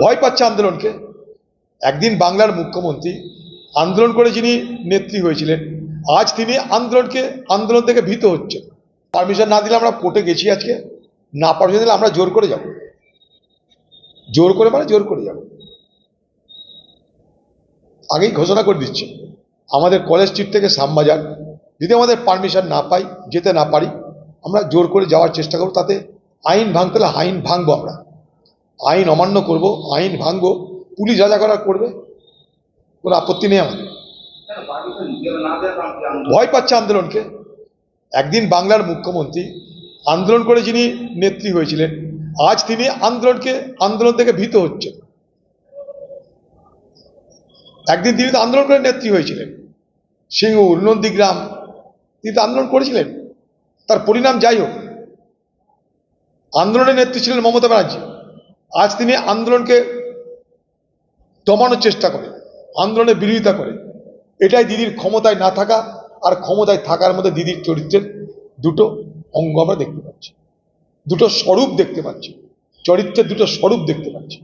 ভয় পাচ্ছে আন্দোলনকে। একদিন বাংলার মুখ্যমন্ত্রী আন্দোলন করে যিনি নেত্রী হয়েছিলেন, আজ তিনি আন্দোলনকে, আন্দোলন থেকে ভীত হচ্ছে পারমিশন না দিলে আমরা কোর্টে গেছি আজকে, না পারমিশন দিলে আমরা জোর করে যাব। জোর করে মানে জোর করে যাব। আগেই ঘোষণা করে দিচ্ছে, আমাদের কলেজ স্ট্রিট থেকে শ্যামবাজার, যদি আমাদের পারমিশন না পাই, যেতে না পারি, আমরা জোর করে যাওয়ার চেষ্টা করব, তাতে আইন ভাঙতে হলে আইন ভাঙবো আমরা। আইন অমান্য করব, আইন ভাঙবো, পুলিশ যা যা করার করবে, কোনো আপত্তি নেই আন্দোলন ভয় পাচ্ছে আন্দোলনকে। একদিন বাংলার মুখ্যমন্ত্রী আন্দোলন করে যিনি নেত্রী হয়েছিলেন, আজ তিনি আন্দোলনকে, আন্দোলন থেকে ভীত হচ্ছে একদিন তিনি তো আন্দোলন করে নেত্রী হয়েছিলেন। সিঙ্গুর নন্দীগ্রাম তিনি তো আন্দোলন করেছিলেন। তার পরিণাম যাই হোক, আন্দোলনের নেত্রী ছিলেন মমতা ব্যানার্জি। আজ তিনি আন্দোলনকে দমানোর চেষ্টা করে, আন্দোলনের বিরোধিতা করে। এটাই দিদির ক্ষমতায় না থাকা আর ক্ষমতায় থাকার মধ্যে দিদির চরিত্রের দুটো অঙ্গ আমরা দেখতে পাচ্ছি। দুটো স্বরূপ দেখতে পাচ্ছি। চরিত্রের দুটো স্বরূপ দেখতে পাচ্ছি।